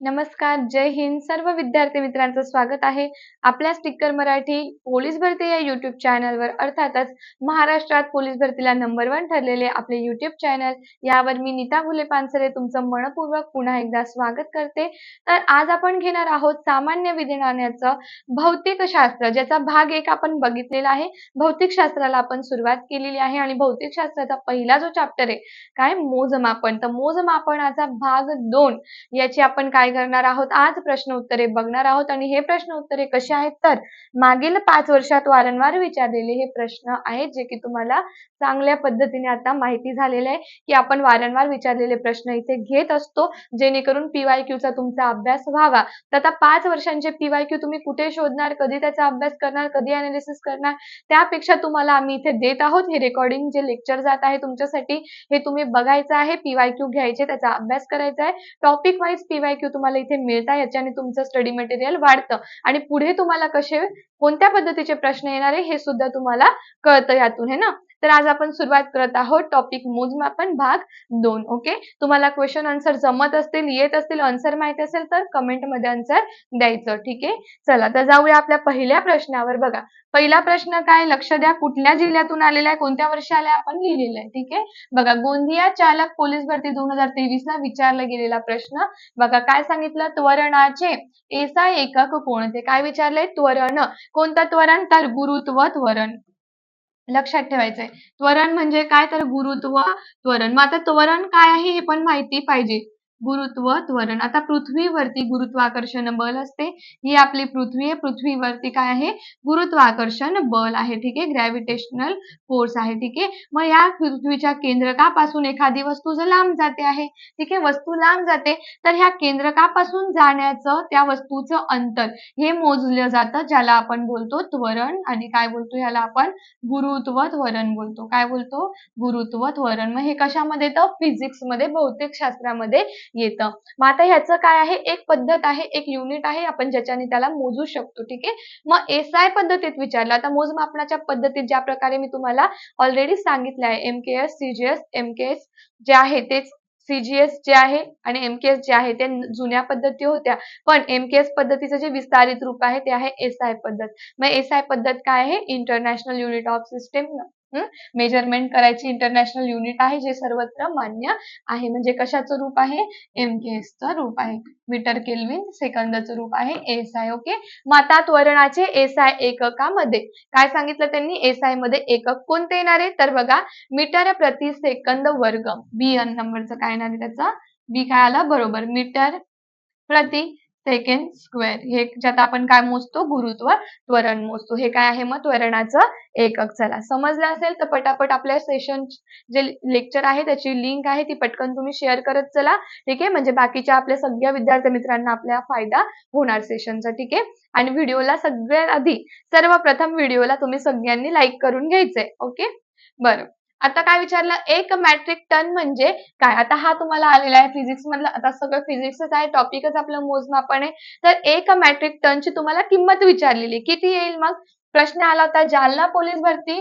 नमस्कार जय हिंद. सर्व विद्यार्थी मित्रांचं स्वागत आहे आपल्या स्टिकर मराठी पोलीस भरती या युट्यूब चॅनलवर अर्थातच महाराष्ट्रात पोलीस भरतीला नंबर वन ठरलेले आपले युट्यूब चॅनल यावर मी नीता फुले पानसरे तुमचं मनपूर्वक पुन्हा एकदा स्वागत करते. तर आज आपण घेणार आहोत सामान्य विज्ञानाचं भौतिक शास्त्र ज्याचा भाग एक आपण बघितलेला आहे. भौतिक शास्त्राला आपण सुरुवात केलेली आहे आणि भौतिक शास्त्राचा पहिला जो चॅप्टर आहे काय मोजमापन? तर मोजमापनाचा भाग दोन याची आपण काय काय करणार आहोत? आज प्रश्न उत्तरे बघणार आहोत. आणि हे प्रश्न उत्तरे कसे आहेत? तर मागील पाच वर्षात वारंवार विचारलेले हे प्रश्न आहेत जे की तुम्हाला चांगल्या पद्धतीने आता माहिती झालेले आहे की आपण वारंवार विचारलेले प्रश्न इथे घेत असतो. जेणेकरून पीवाय चा तुमचा अभ्यास व्हावा. तर आता पाच वर्षांचे पीवाय क्यू तुम्ही कुठे शोधणार? कधी त्याचा अभ्यास करणार? कधी अनालिसिस करणार? त्यापेक्षा तुम्हाला आम्ही इथे देत आहोत. हे रेकॉर्डिंग जे लेक्चर जात आहे तुमच्यासाठी हे तुम्ही बघायचं आहे. पीवाय क्यू घ्यायचे त्याचा अभ्यास करायचा आहे. टॉपिक वाईज पीवाय क्यू तुम्हाला इथे मिळतात याच्याने तुमचं स्टडी मटेरियल वाढतं. आणि पुढे तुम्हाला कसे कोणत्या पद्धतीचे प्रश्न येणार आहे हे सुद्धा तुम्हाला कळतं यातून है ना? तर आज आपण सुरुवात करत आहोत टॉपिक मोजमापन भाग दोन ओके तुम्हाला क्वेश्चन आन्सर जमत असतील येत असतील आन्सर माहिती असेल तर कमेंटमध्ये आन्सर द्यायचं ठीक आहे? चला तर जाऊया आपल्या पहिल्या प्रश्नावर बघा. पहिला प्रश्न काय? लक्ष द्या कुठल्या जिल्ह्यातून आलेला आहे कोणत्या वर्षी आलाय आपण लिहिलेलं आहे ठीक आहे? बघा गोंदिया चालक पोलीस भरती दोन हजार तेवीस ला विचारला गेलेला प्रश्न. बघा काय सांगितलं? त्वरणाचे एसा एकक कोणते काय विचारलंय? त्वरण. कोणतं त्वरण? तर गुरुत्व त्वरण. लक्षात ठेवायचंय. त्वरण म्हणजे काय? तर गुरुत्व त्वरण. मग आता त्वरण काय आहे हे पण माहिती पाहिजे. गुरुत्व त्वरण आता पृथ्वीवरती गुरुत्वाकर्षण बल असते. ही आपली पृथ्वी आहे. पृथ्वीवरती काय आहे? गुरुत्वाकर्षण बल आहे. ठीक आहे? ग्रॅव्हिटेशनल फोर्स आहे. ठीक आहे? मग या पृथ्वीच्या केंद्रकापासून एखादी वस्तू जर लांब जाते आहे. ठीक आहे? वस्तू लांब जाते. तर ह्या केंद्रकापासून जाण्याचं त्या वस्तूचं अंतर हे मोजलं जातं ज्याला आपण बोलतो त्वरण. आणि काय बोलतो याला आपण? गुरुत्व त्वरण बोलतो. काय बोलतो? गुरुत्व त्वरण मग हे कशामध्ये तर फिजिक्समध्ये भौतिक शास्त्रामध्ये येतं. मग आता ह्याचं काय आहे? एक पद्धत आहे एक युनिट आहे आपण ज्याच्याने त्याला मोजू शकतो ठीक आहे? मग एस आय पद्धतीत विचारलं. आता मोजमापनाच्या पद्धतीत ज्या प्रकारे मी तुम्हाला ऑलरेडी सांगितलं आहे M K S CGS M K S जे आहे तेच सीजीएस जे आहे आणि एमकेएस जे आहे ते जुन्या पद्धती होत्या. पण एमकेएस पद्धतीचं जे विस्तारित रूप आहे ते आहे एस आय पद्धत. मग एस आय पद्धत काय आहे? International unit of system measurement करायची इंटरनॅशनल युनिट आहे जे सर्वत्र मान्य आहे. म्हणजे कशाचं रूप आहे? एम के च रूप आहे. मीटर केल्विन सेकंदचं रूप आहे. एस आय ओके मातात त्वरणाचे एस आय एककामध्ये. काय सांगितलं त्यांनी? एस आयमध्ये एकक कोणते येणार? आहे तर बघा मीटर प्रति सेकंद वर्ग. बी एन नंबरचं काय येणार आहे त्याचा? बी काय आला? बरोबर. मीटर प्रति सेकंड स्क्वेअर. हे ज्यात आपण काय मोजतो? गुरुत्व त्वरण मोजतो. हे काय आहे? मग त्वरणाचं एकक चला समजलं असेल तर पटापट आपल्या सेशन जे लेक्चर आहे त्याची लिंक आहे ती पटकन तुम्ही शेअर करत चला. ठीक आहे? म्हणजे बाकीच्या आपल्या सगळ्या विद्यार्थी मित्रांना आपल्या फायदा होणार सेशनचा ठीक आहे? आणि व्हिडिओला सगळ्यात आधी सर्वप्रथम व्हिडिओला तुम्ही सगळ्यांनी लाईक करून घ्यायचंय. ओके? बरं. आता काय विचारलं? एक मॅट्रिक टन म्हणजे काय? आता हा तुम्हाला आलेला आहे फिजिक्स मधला. आता सगळं फिजिक्सच आहे टॉपिकच आपलं मोजमापन आहे. तर एक मॅट्रिक टनची तुम्हाला किंमत विचारलेली किती येईल मग? प्रश्न आला होता जालना पोलीस भरती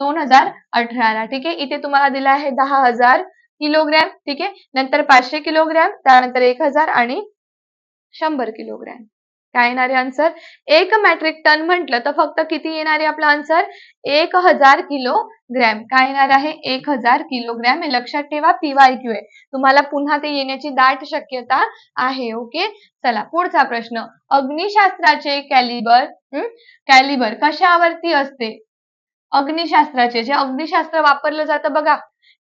दोन हजार अठराला. ठीक आहे? इथे तुम्हाला दिला आहे दहा हजार किलोग्रॅम. ठीक आहे? नंतर पाचशे किलोग्रॅम त्यानंतर एक हजार आणि शंभर किलोग्रॅम. काय येणार आहे आन्सर एक मॅट्रिक टन म्हटलं तर फक्त किती येणार आहे आपला आन्सर एक हजार किलो ग्रॅम काय येणार आहे? एक हजार किलोग्रॅम हे लक्षात ठेवा पीवाय क्यू आहे. तुम्हाला पुन्हा ते येण्याची दाट शक्यता आहे ओके चला पुढचा प्रश्न. अग्निशास्त्राचे कॅलिबर कॅलिबर कशावरती असते? अग्निशास्त्राचे. जे अग्निशास्त्र वापरलं जातं बघा.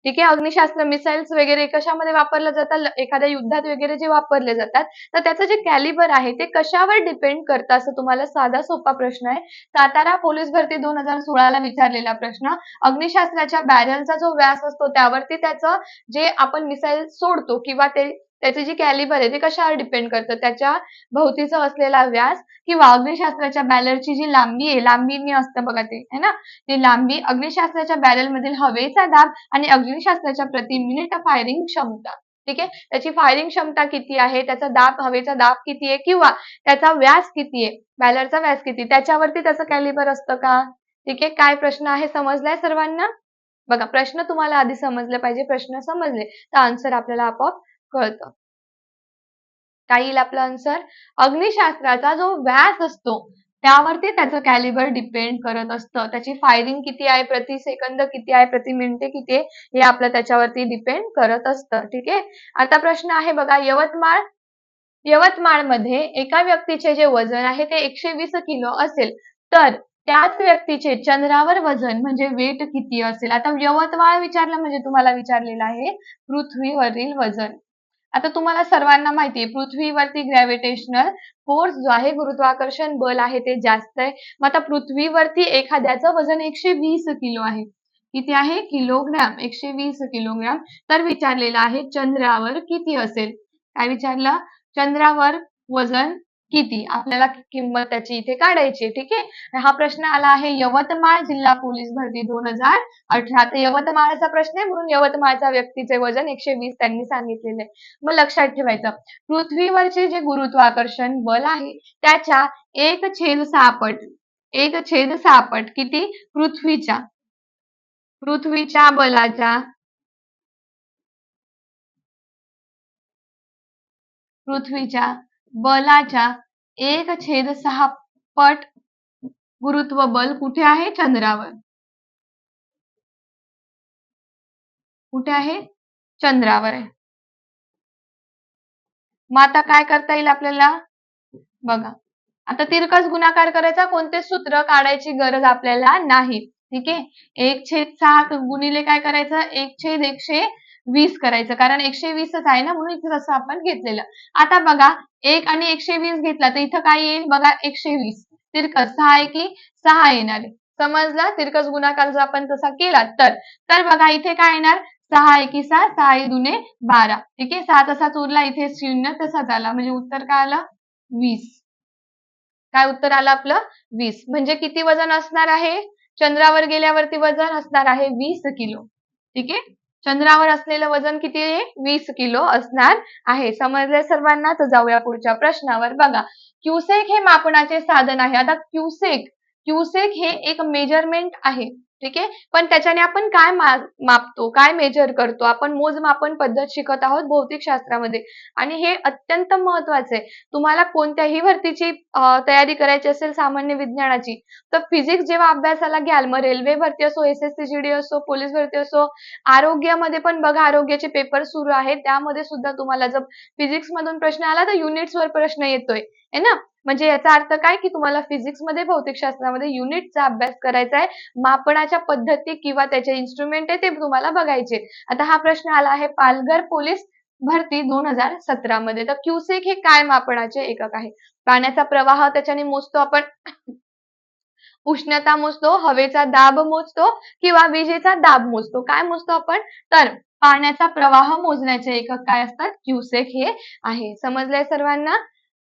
ठीक आहे? अग्निशास्त्र मिसाईल्स वगैरे कशामध्ये वापरल्या जातात? एखाद्या युद्धात वगैरे जे वापरले जातात तर त्याचं जे कॅलिबर आहे ते कशावर डिपेंड करतं? असं तुम्हाला साधा सोपा प्रश्न आहे. सातारा पोलीस भरती दोन हजार सोळाला विचारलेला प्रश्न. अग्निशास्त्राच्या बॅरलचा जो व्यास असतो त्यावरती त्याचं जे आपण मिसाईल सोडतो किंवा ते त्याची जी कॅलिबर आहे ते कशावर डिपेंड करतं? त्याच्या भोवतीचा असलेला व्यास किंवा अग्निशास्त्राच्या बॅलरची जी लांबी आहे लांबीने असतं बघा ते है ना? ती लांबी अग्निशास्त्राच्या बॅरल मधील हवेचा दाब आणि अग्निशास्त्राच्या प्रति मिनिट फायरिंग क्षमता ठीक आहे? त्याची फायरिंग क्षमता किती आहे? त्याचा दाब हवेचा दाब किती आहे? किंवा त्याचा व्यास किती आहे? बॅलरचा व्यास किती? त्याच्यावरती त्याचं कॅलिबर असतं का? ठीक आहे? काय प्रश्न आहे? समजलाय सर्वांना? बघा प्रश्न तुम्हाला आधी समजले पाहिजे प्रश्न समजले तर आन्सर आपल्याला आपोआप कळतं. काय येईल आपलं आन्सर अग्निशास्त्राचा जो व्यास असतो त्यावरती त्याचं कॅलिबर डिपेंड करत असतं. त्याची फायरिंग किती आहे प्रति सेकंद किती आहे प्रति मिनिटे किती आहे हे आपलं त्याच्यावरती डिपेंड करत असतं. ठीक आहे? आता प्रश्न आहे बघा यवतमाळ यवतमाळमध्ये एका व्यक्तीचे जे वजन आहे ते एकशे वीस किलो असेल. तर त्याच व्यक्तीचे चंद्रावर वजन म्हणजे वेट किती असेल? आता यवतमाळ विचारलं म्हणजे तुम्हाला विचारलेलं आहे पृथ्वीवरील वजन. आता तुम्हाला सर्वांना माहिती आहे पृथ्वीवरती ग्रॅव्हिटेशनल फोर्स जो आहे गुरुत्वाकर्षण बल आहे ते जास्त आहे. मग आता पृथ्वीवरती एखाद्याचं वजन एकशे वीस किलो आहे. किती आहे? किलोग्रॅम. एकशे वीस किलोग्रॅम. तर विचारलेलं आहे चंद्रावर किती असेल? काय विचारलं? चंद्रावर वजन किती? आपल्याला किंमत त्याची इथे काढायची ठीक आहे? हा प्रश्न आला आहे यवतमाळ जिल्हा पोलीस भरती दोन हजार अठरा. तर यवतमाळचा प्रश्न आहे म्हणून यवतमाळच्या व्यक्तीचे वजन एकशे वीस त्यांनी सांगितलेले मग लक्षात ठेवायचं. पृथ्वीवरचे जे गुरुत्वाकर्षण बल आहे त्याच्या एक छेद सापट एक छेद सापट किती? पृथ्वीच्या. पृथ्वीच्या बलाच्या. पृथ्वीच्या. बलाच्या एक छेद सहा पट गुरुत्व बल कुठे आहे? चंद्रावर. कुठे आहे? चंद्रावर आहे. मग आता काय करता येईल आपल्याला? बघा. आता तिरकस गुणाकार करायचा कोणते सूत्र काढायची गरज आपल्याला नाही. ठीक आहे? एक छेद सहा गुणिले काय करायचं? एक छेद एकशे वीस करायचं. कारण एकशे वीसच आहे ना म्हणून इथे तसं आपण घेतलेलं. आता बघा एक आणि एकशे वीस घेतला तर इथं काय येईल? बघा एकशे वीस. तिरकस सहा आहे की सहा येणार आहे. समजला? तिरकस गुणाकार जर आपण तसा केला तर. तर बघा इथे काय येणार? सहा एकी सहा? सहा दुने बारा. ठीक आहे? सहा तसाच उरला इथे शून्य तसाच आला. म्हणजे उत्तर काय आलं? वीस. काय उत्तर आलं आपलं? वीस. म्हणजे किती वजन असणार आहे? चंद्रावर गेल्यावरती वजन असणार आहे वीस किलो. ठीक आहे? चंद्रावर असलेलं वजन किती आहे? वीस किलो असणार आहे. समजले सर्वांना? तर जाऊया पुढच्या प्रश्नावर. बघा क्युसेक हे मापनाचे साधन आहे. आता क्युसेक क्युसेक हे एक मेजरमेंट आहे. ठीक आहे? पण त्याच्याने आपण काय मापतो? काय मेजर करतो? आपण मोजमापन पद्धत शिकत आहोत भौतिक शास्त्रामध्ये. आणि हे अत्यंत महत्वाचं आहे. तुम्हाला कोणत्याही भरतीची तयारी करायची असेल सामान्य विज्ञानाची तर फिजिक्स जेव्हा अभ्यासाला घ्याल मग रेल्वे भरती असो S S C G D असो पोलीस भरती असो आरोग्यामध्ये पण बघा आरोग्याचे पेपर सुरू आहेत. त्यामध्ये सुद्धा तुम्हाला जर फिजिक्स मधून प्रश्न आला तर युनिट्सवर प्रश्न येतोय. है ना? म्हणजे याचा अर्थ काय की तुम्हाला फिजिक्समध्ये भौतिकशास्त्रामध्ये युनिटचा अभ्यास करायचा आहे मापनाच्या पद्धती किंवा त्याचे इन्स्ट्रुमेंट आहे ते तुम्हाला बघायचे. आता हा प्रश्न आला आहे पालघर पोलीस भरती दोन हजार सतरा मध्ये तर क्युसेक हे काय मापनाचे एकक आहे? पाण्याचा प्रवाह त्याच्याने मोजतो आपण. उष्णता मोजतो हवेचा दाब मोजतो किंवा विजेचा दाब मोजतो. काय मोजतो आपण? तर पाण्याचा प्रवाह मोजण्याचे एकक काय असतात? क्युसेक हे आहे. समजलंय सर्वांना?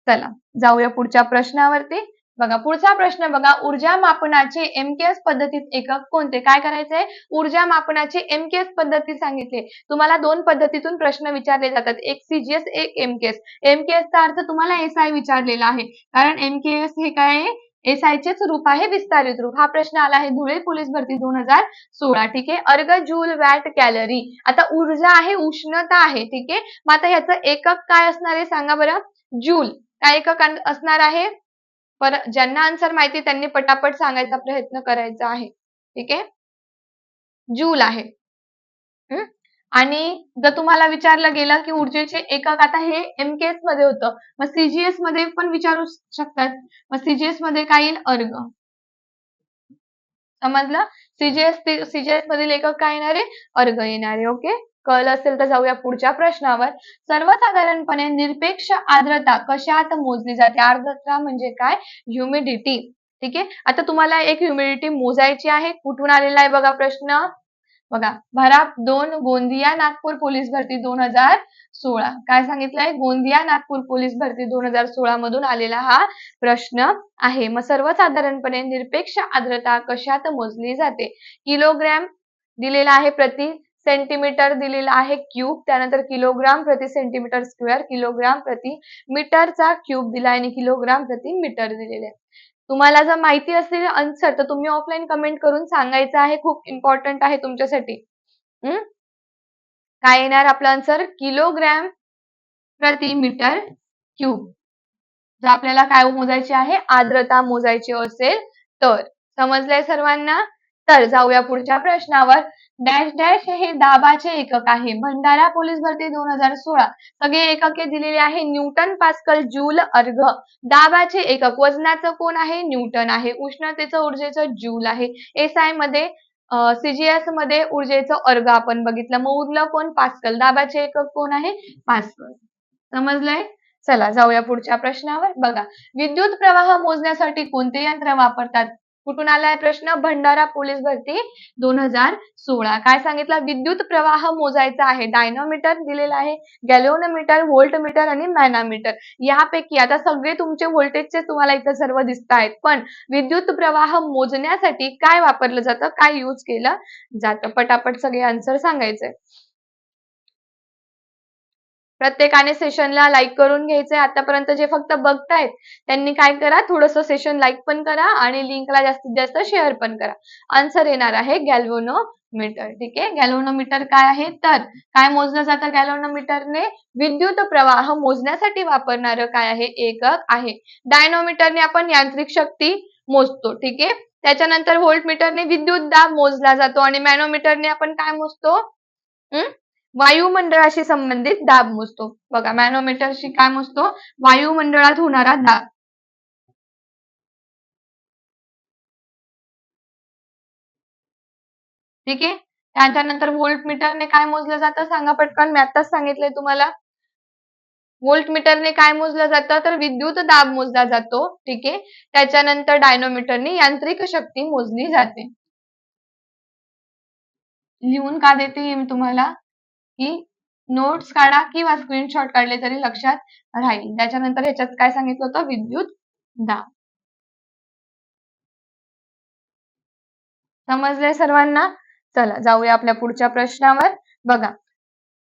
चला जाऊया पुढच्या प्रश्नावरती. बघा पुढचा प्रश्न बघा ऊर्जा मापनाचे एमकेएस पद्धतीत एकक कोणते? काय करायचंय? ऊर्जा मापनाचे एमकेएस पद्धती सांगितले. तुम्हाला दोन पद्धतीतून प्रश्न विचारले जातात. एक सीजीएस एक एमकेएस एमकेएसचा अर्थ तुम्हाला एसआय विचारलेला आहे. कारण एमकेएस हे काय आहे? एसआयचेच रूप आहे विस्तारित रूप. हा प्रश्न आला आहे धुळे पोलीस भरती दोन हजार सोळा. ठीक आहे? अर्ग जूल वॅट कॅलरी. आता ऊर्जा आहे उष्णता आहे. ठीक आहे? मग आता ह्याचं एकक काय असणार आहे? सांगा बरं. जूल काय एकक असणार आहे. पर ज्यांना आन्सर माहिती त्यांनी पटापट सांगायचा प्रयत्न करायचा आहे. ठीक आहे? जूल आहे. आणि जर तुम्हाला विचारलं गेलं की ऊर्जेचे एकक आता हे एमकेएसमध्ये होतं. मग सीजीएसमध्ये पण विचारू शकतात. मग सीजीएसमध्ये काय येईल? अर्ग. समजलं? सीजीएस सीजीएस मधील एकक काय येणार आहे? अर्ग येणार आहे. ओके? कळलं असेल तर जाऊया पुढच्या प्रश्नावर. सर्वसाधारणपणे निरपेक्ष आर्द्रता कशात मोजली जाते? आर्द्रता म्हणजे काय? ह्युमिडिटी ठीक आहे? आता तुम्हाला एक ह्युमिडिटी मोजायची आहे. कुठून आलेला आहे बघा प्रश्न? बघा भराप दोन गोंदिया नागपूर पोलीस भरती दोन हजार सोळा. काय सांगितलंय? गोंदिया नागपूर पोलीस भरती दोन हजार सोळा मधून आलेला हा प्रश्न आहे. मग सर्वसाधारणपणे निरपेक्ष आर्द्रता कशात मोजली जाते? किलोग्रॅम दिलेला आहे प्रति सेंटीमीटर दिलेला आहे क्यूब. त्यानंतर किलोग्राम प्रति सेंटीमीटर स्क्वेअर किलोग्राम प्रति मीटरचा क्यूब दिला आणि किलोग्राम प्रति मीटर दिलेले तुम्हाला जर माहिती असेल आन्सर तर तुम्ही ऑफलाईन कमेंट करून सांगायचं आहे. खूप इम्पॉर्टंट आहे तुमच्यासाठी. काय येणार आपला आन्सर किलोग्रॅम प्रति मीटर क्यूब. जर आपल्याला काय मोजायची आहे? आर्द्रता मोजायची असेल तर समजलंय सर्वांना? तर जाऊया पुढच्या प्रश्नावर. डॅश डॅश हे दाबाचे एकक आहे. भंडारा पोलीस भरती दोन हजार सोळा. सगळे एकके दिलेले आहे. न्यूटन पास्कल जूल अर्घ. दाबाचे एकक. वजनाचं कोण आहे? न्यूटन आहे. उष्णतेचं ऊर्जेचं जूल आहे. एस आयमध्ये सीजीएसमध्ये ऊर्जेचं अर्घ आपण बघितलं. मग उरलं कोण? पास्कल. दाबाचे एकक कोण आहे? पास्कल. समजलंय? चला जाऊया पुढच्या प्रश्नावर. बघा. विद्युत प्रवाह मोजण्यासाठी कोणते यंत्र वापरतात? कुठून आलाय प्रश्न? भंडारा पोलीस भरती दोन हजार सोळा. काय सांगितलं? विद्युत प्रवाह मोजायचा आहे. डायनोमीटर दिलेला आहे गॅलोनोमीटर व्होल्टमीटर आणि मॅनामीटर. यापैकी आता सगळे तुमचे व्होल्टेजचे तुम्हाला इथं सर्व दिसत आहेत. पण विद्युत प्रवाह मोजण्यासाठी काय वापरलं जातं? काय यूज केलं जातं? पटापट सगळे आन्सर सांगायचंय. प्रत्येकाने सेशनला लाईक करून घ्यायचंय. आतापर्यंत जे फक्त बघतायत त्यांनी काय करा? थोडस सेशन लाईक पण करा आणि लिंकला जास्तीत जास्त शेअर पण करा. आन्सर येणार आहे गॅल्व्होनोमीटर ठीक आहे? गॅल्व्होनोमीटर काय आहे? तर काय मोजलं जातं गॅल्व्होनोमीटरने विद्युत प्रवाह मोजण्यासाठी वापरणारं काय आहे? एकक आहे. डायनोमीटरने आपण यांत्रिक शक्ती मोजतो. ठीक आहे? त्याच्यानंतर व्होल्टमीटरने विद्युत दाब मोजला जातो आणि मॅनोमीटरने आपण काय मोजतो? वायुमंडळाशी संबंधित दाब मोजतो. बघा मॅनोमीटरशी काय मोजतो? वायुमंडळात होणारा दाब. ठीक आहे? त्याच्यानंतर व्होल्ट मीटरने काय मोजलं जातं? सांगा पटकन मी आताच सांगितलंय तुम्हाला. व्होल्ट मीटरने काय मोजलं जातं? तर विद्युत दाब मोजला जातो. ठीक आहे? त्याच्यानंतर डायनोमीटरने यांत्रिक शक्ती मोजली जाते. लिहून का देते मी तुम्हाला? की नोट्स काढा किंवा स्क्रीनशॉट काढले तरी लक्षात राहील. त्याच्यानंतर ह्याच्यात काय सांगितलं होतं? विद्युत दाब. समजले सर्वांना? चला जाऊया आपल्या पुढच्या प्रश्नावर. बघा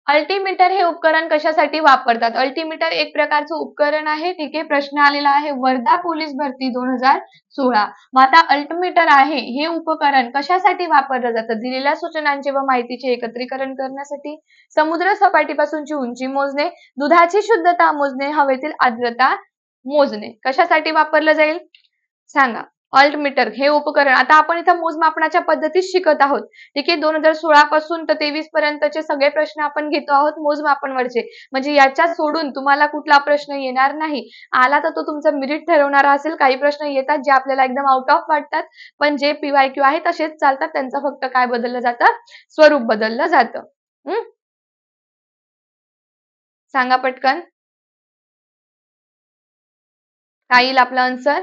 अल्टीमीटर हे उपकरण कशासाठी वापरतात? अल्टीमीटर एक प्रकारचं उपकरण आहे. ठीक आहे प्रश्न आलेला आहे. वर्धा पोलीस भरती दोन हजार सोळा. मग आता अल्टीमीटर आहे. हे उपकरण कशासाठी वापरलं जातं? दिलेल्या सूचनांचे व माहितीचे एकत्रीकरण करण्यासाठी समुद्र सपाटीपासूनची उंची मोजणे दुधाची शुद्धता मोजणे हवेतील आर्द्रता मोजणे. कशासाठी वापरलं जाईल? सांगा. ऑल्टमीटर हे उपकरण. आता आपण इथं मोजमापनाच्या पद्धतीत शिकत आहोत. ठीक आहे दोन हजार सोळा पासून तर तेवीस पर्यंतचे सगळे प्रश्न आपण घेतो आहोत मोजमापनवरचे. म्हणजे याच्यात सोडून तुम्हाला कुठला प्रश्न येणार नाही. आला तर तो तुमचा मिरिट ठरवणारा असेल. काही प्रश्न येतात जे आपल्याला एकदम आउट ऑफ वाटतात. पण जे पीवाय क्यू आहे तसेच चालतात. त्यांचं फक्त काय बदललं जातं? स्वरूप बदललं जातं. हम्म सांगा पटकन. काय येईल आपला आन्सर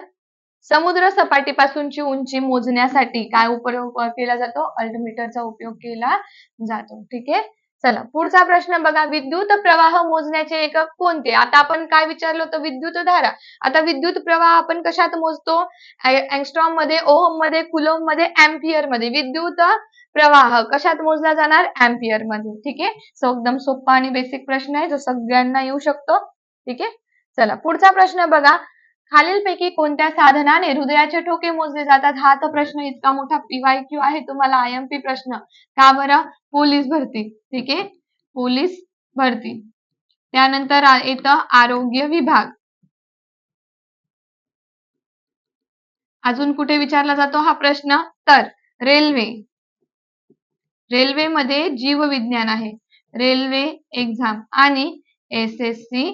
समुद्र सपाटीपासूनची उंची मोजण्यासाठी काय उपयोग केला जातो? अल्टमीटरचा उपयोग केला जातो. ठीक आहे? चला पुढचा प्रश्न बघा. विद्युत प्रवाह मोजण्याचे एकक कोणते? आता आपण काय विचारलं होतं? विद्युत धारा. आता विद्युत प्रवाह आपण कशात मोजतो? अँगस्ट्रॉममध्ये ओहममध्ये कुलोममध्ये अँपियरमध्ये विद्युत प्रवाह कशात मोजला जाणार? अँपियरमध्ये ठीक आहे? सो एकदम सोपा आणि बेसिक प्रश्न आहे. जो सगळ्यांना येऊ शकतो. ठीक आहे? चला पुढचा प्रश्न बघा. खालीलपैकी कोणत्या साधनाने हृदयाचे ठोके मोजले जातात? हा तर प्रश्न इतका मोठा पीवायक्यू आहे. तुम्हाला आय एम पी प्रश्न. का बरं? पोलीस भरती. ठीक आहे? पोलीस भरती. त्यानंतर येतं आरोग्य विभाग. अजून कुठे विचारला जातो हा प्रश्न? तर रेल्वे. रेल्वेमध्ये जीवविज्ञान आहे. रेल्वे एक्झाम आणि S S C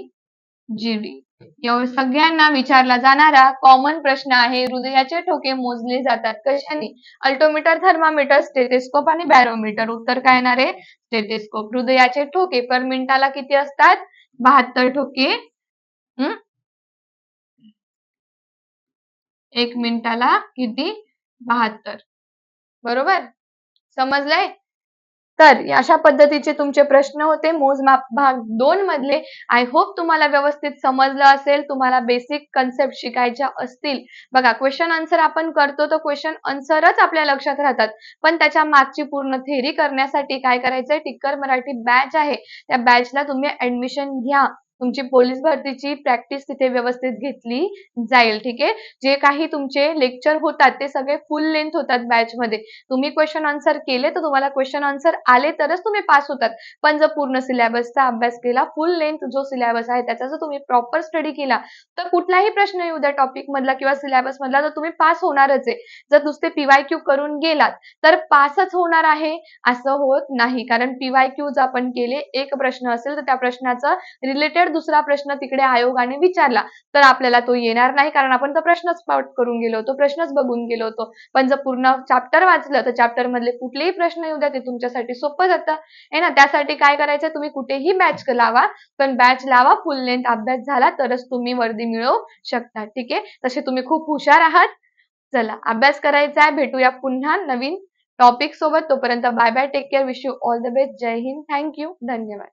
G D सगळ्यांना विचारला जाणारा कॉमन प्रश्न आहे. हृदयाचे ठोके मोजले जातात. कशाने? अल्टोमीटर थर्मामीटर स्टेटेस्कोप आणि बॅरोमीटर उत्तर काय येणार आहे? स्टेटेस्कोप हृदयाचे ठोके पर मिनिटाला किती असतात? बहात्तर ठोके. हम्म एक मिनिटाला किती? बहात्तर. बरोबर? समजलंय? तर अशा पद्धतीचे तुमचे प्रश्न होते. मोजमाप भाग दोन मधले. आय होप तुम्हाला व्यवस्थित समजलं असेल. तुम्हाला बेसिक कन्सेप्ट शिकायच्या असतील. बघा क्वेश्चन आन्सर आपण करतो तर क्वेश्चन आन्सरच आपल्या लक्षात राहतात. पण त्याच्या मागची पूर्ण थेरी करण्यासाठी काय करायचंय? टिक्कर मराठी बॅच आहे. त्या बॅचला तुम्ही ऍडमिशन घ्या. तुमची पोलीस भरतीची प्रॅक्टिस तिथे व्यवस्थित घेतली जाईल ठीक आहे? जे काही तुमचे लेक्चर होतात ते सगळे फुल लेंथ होतात बॅच मध्ये. तुम्ही क्वेश्चन आन्सर केले तर तुम्हाला क्वेश्चन आन्सर आले तरच तुम्ही पास होतात. पण जर पूर्ण सिलेबसचा अभ्यास केला फुल लेंथ जो सिलेबस आहे त्याचा जर तुम्ही प्रॉपर स्टडी केला तर कुठलाही प्रश्न येऊ द्या टॉपिक मधला किंवा सिलेबस मधला तर तुम्ही पास होणारच आहे. जर नुसते पीवाय क्यू करून गेलात तर पासच होणार आहे असं होत नाही. कारण पीवाय क्यू जर आपण केले एक प्रश्न असेल तर त्या प्रश्नाचं रिलेटेड दुसरा प्रश्न तिकडे आयोगाने विचारला तर आपल्याला तो येणार नाही कारण आपण तो प्रश्नच पाठ करून गेलो होतो प्रश्नच बघून गेलो होतो. पण जर पूर्ण चॅप्टर वाचलं तर चॅप्टर मधले कुठलेही प्रश्न येऊ द्या ते तुमच्यासाठी सोपं जातं. आहे ना? त्यासाठी काय करायचं? तुम्ही कुठेही बॅच लावा पण बॅच लावा फुल लेंथ अभ्यास झाला तरच तुम्ही वर्दी मिळवू शकता. ठीक आहे? तसे तुम्ही खूप हुशार आहात. चला अभ्यास करायचा आहे. भेटूया पुन्हा नवीन टॉपिक सोबत. तोपर्यंत bye bye take care wish you all the best Jai Hind thank you धन्यवाद.